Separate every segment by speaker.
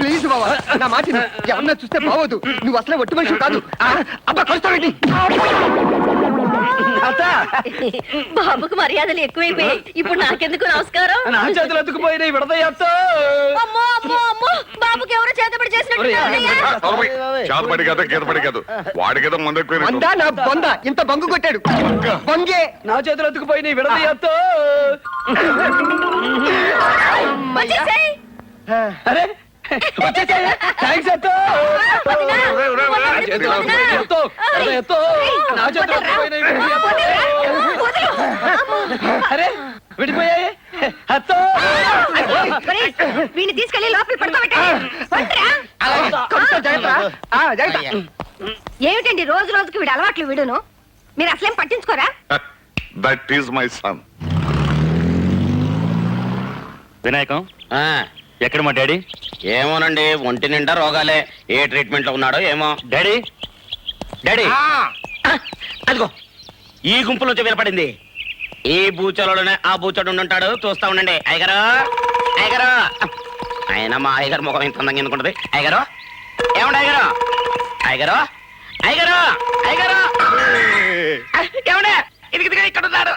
Speaker 1: Please బావా నా మాట. ఎవరన్నా చూస్తే బావోదు. నువ్వు అసలే ఒట్టి మనిషి కాదు. అబ్బా కొస్తావేంటి
Speaker 2: అత్త!
Speaker 3: బాబుకు మర్యాదలు ఎక్కువైపోయాయి. ఇప్పుడు నాకెందుకు నమస్కారం?
Speaker 2: నా చేతులు
Speaker 3: అమ్మో అమ్మో అమ్మో! బాబుకి ఎవరో చేతబడి చేసినట్టు
Speaker 4: చేతపడి కదా గీతపడి కాదు. ముందు
Speaker 1: నా బొంద ఇంత బంగు కొట్టాడు. బంగే?
Speaker 2: నా చేతులు ఎత్తుకుపోయిన విడదయ్య అత్త!
Speaker 3: వచ్చేసేయ్.
Speaker 2: అరే థ్యాంక్స్ అత్త. ఎత్తో నా. అరే విడిపోయాయి
Speaker 3: తీసుకెళ్ళి లోపల ఏమిటండి రోజు రోజుకి వీడు అలవాట్లు వీడును మీరు అసలేం పట్టించుకోరా
Speaker 4: that is my son
Speaker 5: Vinayakam
Speaker 6: ఆ,
Speaker 5: ఎక్కడ మా డాడీ?
Speaker 6: ఏమోనండి ఒంటి నిండా రోగాలే. ఏ ట్రీట్మెంట్లో ఉన్నాడో ఏమో.
Speaker 5: డాడీ? డాడీ?
Speaker 6: ఆ, అదిగో ఈ గుంపు నుంచి వినపడింది. ఈ బూచలోనే ఆ బూచోడు ఉంటాడు చూస్తా ఉండండి. అయ్యగారు అయ్యగారు. ఆయన మా అయ్యగారు ముఖం ఇంత అందంగా ఎందుకుంటది అయ్యగారు ఏమండి అయ్యగారు? అయ్యగారు అయ్యగారు అయ్యగారు. ఏమండి? ఇది ఇదిగో ఇక్కడ ఉన్నాడు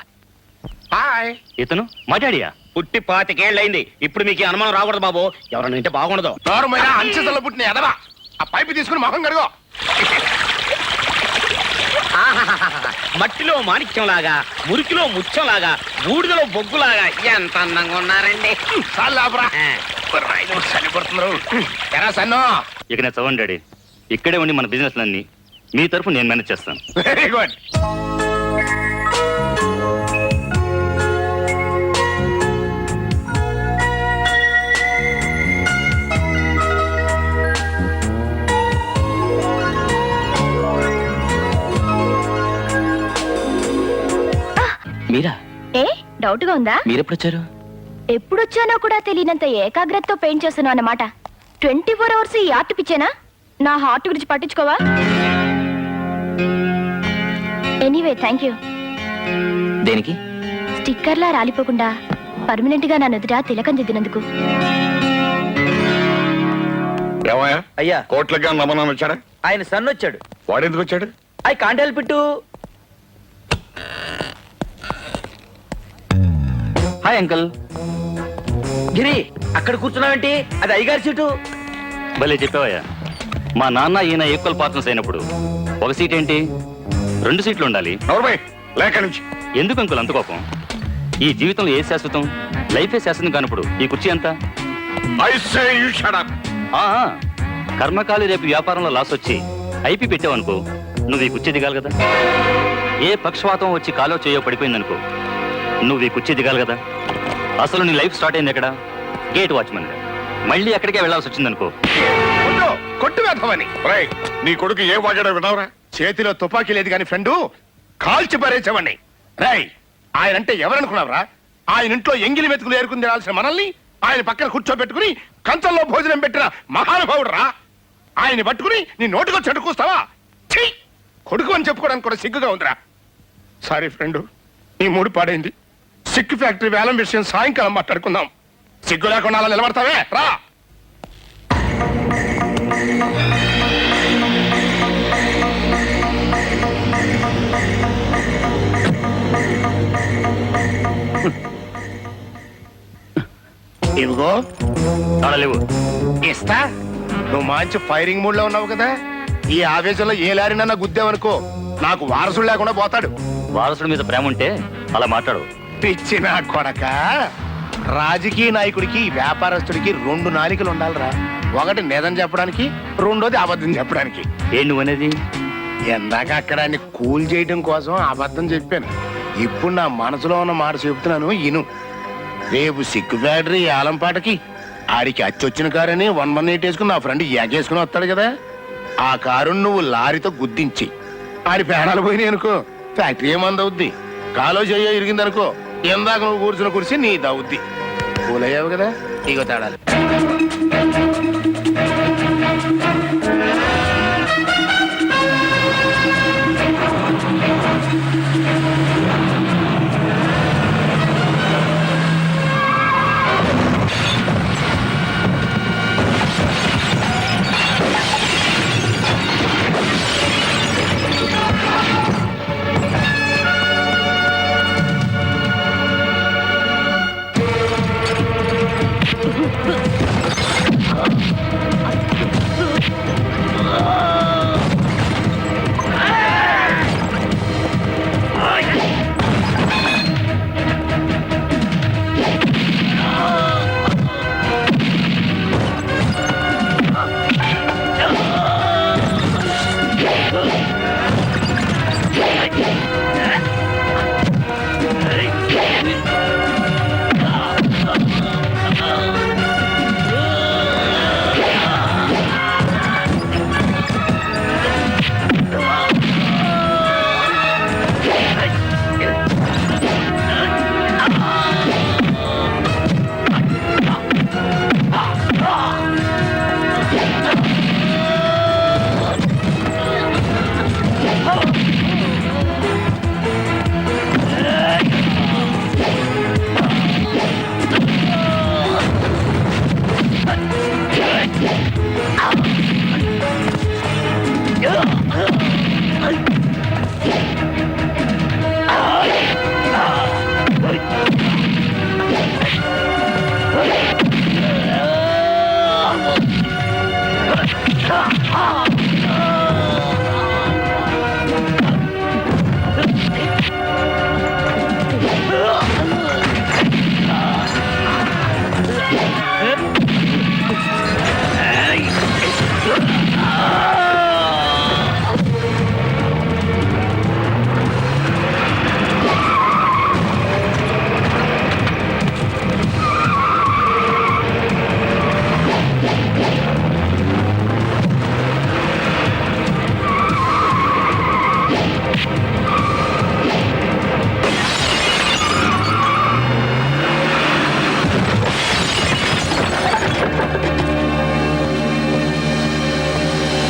Speaker 6: హాయ్
Speaker 5: ఇతను మా డాడీయా?
Speaker 6: పుట్టి పాతికేళ్ళయింది ఇప్పుడు మీకు ఈ అనుమానం రాకూడదు బాబు. ఎవరన్నా వింటే బాగుండదు.
Speaker 7: నోరమైన పుట్టిన ఎదవా. ఆ పైపు తీసుకుని మొహం కడుగో.
Speaker 6: మట్టిలో మాణిక్యంలాగా మురికిలో ముత్యంలాగా బూడిదలో బొగ్గులాగా ఎంత అందంగా ఉన్నారండి.
Speaker 7: సన్నో.
Speaker 5: ఇక నేను చదవండి ఇక్కడే ఉండి మన బిజినెస్ అన్ని మీ తరఫు నేను మేనేజ్ చేస్తాను.
Speaker 7: Very good.
Speaker 3: డౌట్గా ఉందా?
Speaker 6: మీరెప్పుడు వచ్చారు
Speaker 3: ఎప్పుడొచ్చానో కూడా తెలియనంత ఏకాగ్రతతో పెయింట్ చేస్తున్నావు అన్నమాట. ట్వంటీ ఫోర్ అవర్స్ ఈ ఆర్ట్ పిచ్చేనా? నా హార్ట్ గురించి పట్టించుకోవా? Anyway thank you.
Speaker 6: దేనికి?
Speaker 3: స్టిక్కర్లా రాలిపోకుండా పర్మనెంట్గా నా నుదుట తిలకం దిద్దినందుకు.
Speaker 4: ఏమయ్యా?
Speaker 2: అయ్యా.
Speaker 4: కోట్లకి నమ్మనం వచ్చాడా
Speaker 2: ఆయన సన్ వచ్చాడు
Speaker 4: వాడు ఎందుకు వచ్చాడు?
Speaker 2: I can't help
Speaker 5: hi uncle.
Speaker 2: Giri అక్కడ కూర్చున్నావేంటి? అది అయ్యగారి సీటు.
Speaker 5: భలే చెప్పావయ్యా. మా నాన్న ఈయన ఈక్వల్ పార్ట్నర్స్ అయినప్పుడు ఒక సీట్ ఏంటి? రెండు సీట్లు ఉండాలి.
Speaker 4: లేక నుంచి.
Speaker 5: ఎందుకు అంకుల్ అంత కోపం? ఈ జీవితంలో ఏ శాశ్వతం? లైఫే శాశ్వతం కానప్పుడు ఈ కుర్చీ ఎంత?
Speaker 4: I say you shut up.
Speaker 5: ఆ, ఆ, కర్మకాలి రేపు వ్యాపారంలో లాస్ వచ్చి ఐపీ పెట్టావనుకో నువ్వు ఈ కుర్చీ దిగాలి కదా? ఏ పక్షవాతం వచ్చి కాలో చేయో పడిపోయిందనుకో నువ్వు ఈ కుర్చీ దిగాలి కదా? అసలు నీ లైఫ్ స్టార్ట్ అయింది ఎక్కడ? గేట్ వాచ్మెన్ మళ్ళీ ఎక్కడికే వెళ్ళాల్సి వచ్చిందనుకో.
Speaker 7: కొట్టు కొట్టు
Speaker 4: నీ కొడుకు ఏ వాడాడో వినవరా
Speaker 7: చేతిలో తుపాకీ లేదు కానీ ఫ్రెండు కాల్చి పారేసేవాడిని రాయ్ ఆయన అంటే ఎవరనుకున్నావరా? ఆయన ఇంట్లో ఎంగిలి మెతుకులు ఏరుకుని తినాల్సిన మనల్ని ఆయన పక్కన కూర్చోబెట్టుకుని కంచంలో భోజనం పెట్టిన మహానుభావుడు రా ఆయన్ని పట్టుకుని నీ నోటికో చెడుకూస్తావా కొడుకు అని చెప్పుకోవడానికి కూడా సిగ్గుగా ఉందిరా. సారీ ఫ్రెండు నీ మూడు పాడైంది. సిక్కు ఫ్యాక్టరీ వేలం విషయం సాయంకాలం మాట్లాడుకుందాం. సిగ్గు లేకుండా అలా నిలబడతావే? రా! ఇదిగో
Speaker 5: లేవు.
Speaker 7: ఇస్తా. నువ్వు మంచి ఫైరింగ్ మూడ్లో ఉన్నావు కదా. ఈ ఆవేశంలో ఏ లారినన్నా గుద్దావనుకో నాకు వారసుడు లేకుండా పోతాడు.
Speaker 5: వారసుడి మీద ప్రేమ ఉంటే అలా మాట్లాడు.
Speaker 7: పిచ్చి నా కొడక. రాజకీయ నాయకుడికి వ్యాపారస్తుడికి రెండు నాలికలు ఉండాలిరా. ఒకటి నిజం చెప్పడానికి రెండోది అబద్ధం చెప్పడానికి.
Speaker 5: ఏం నువ్వు అనేది?
Speaker 7: ఎందాక అక్కడ ఆయన్ని కూల్ చేయడం కోసం అబద్ధం చెప్పాను. ఇప్పుడు నా మనసులో ఉన్న మాట చెప్తున్నాను ఇను. రేపు సిక్కు ఫ్యాక్టరీ ఏలంపాటకి ఆడికి అచ్చొచ్చిన కారని వన్ వన్ ఎయిట్ వేసుకుని నా ఫ్రెండ్ ఎగేసుకుని వస్తాడు కదా. ఆ కారుని నువ్వు లారీతో గుద్దించి. ఆడి పేడాలు పోయినాయి అనుకో ఫ్యాక్టరీ ఏమందవుద్ది కాలో చెయ్యో ఇరిగిందనుకో ఎందాక నువ్వు కూర్చున్న కుర్చీ నీ దౌద్ది కూలయ్యావు కదా? ఇగో తాడాలి